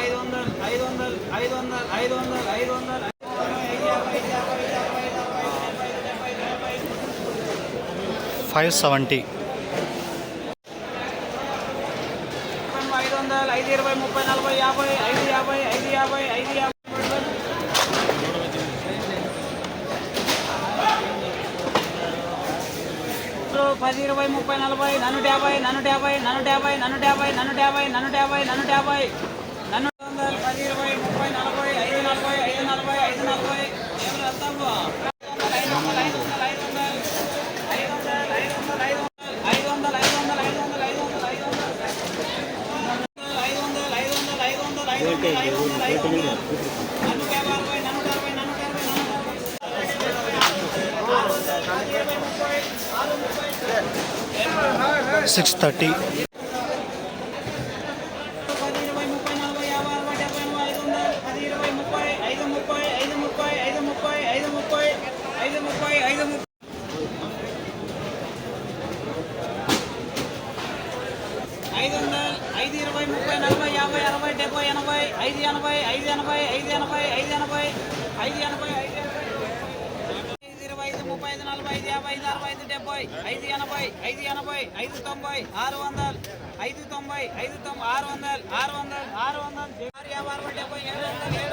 ఐదు వందలు ఐదు వందలు ఐదు వందలు ఐదు వందలు ఐదు వందలు ఫైవ్ సెవెంటీ. ఐదు వందలు ఐదు ఇరవై ముప్పై నలభై యాభై ఐదు యాభై ఐదు యాభై ఐదు యాభై పది ఇరవై ముప్పై నలభై నన్ను యాభై నన్ను యాభై నన్ను యాభై నన్ను యాభై నన్ను యాభై నన్ను యాభై నన్ను యాభై. నన్ను పది ఇరవై ముప్పై నలభై ఐదు నలభై ఐదు నలభై ఐదు నలభై ఎవరు వస్తాము ఐదు వందలు ఐదు వందలు ఐదు వందలు ఐదు వందలు ఐదు వందలు ఐదు వందలు ఐదు వందలు ఐదు వందలు ఐదు వందలు ఐదు వందలు ఐదు వందలు ఐదు వందలు ఐదు వందలు ఐదు వందలు ఐదు వందలు ఐదు వందలు ఐదు వందలు యాభై అరవై అరవై అరవై సిక్స్ థర్టీ. ఐదు ఐదు ఇరవై ముప్పై నలభై యాభై అరవై డెబ్బై ఎనభై ఐదు ఎనభై ఐదు ఎనభై ఐదు ఎనభై ఐదు ఎనభై ఐదు ఎనభై ఐదు ఎనభై ఐదు ఇరవై ఐదు ముప్పై ఐదు నలభై ఐదు యాభై ఐదు అరవై ఐదు డెబ్బై ఐదు ఎనభై ఐదు ఎనభై ఐదు తొంభై ఆరు వందలు ఐదు తొంభై ఐదు తొంభై ఆరు వందలు ఆరు వందలు ఆరు వందలు ఆరు యాభై అరవై డెబ్బై ఏడు ఏడు వందలు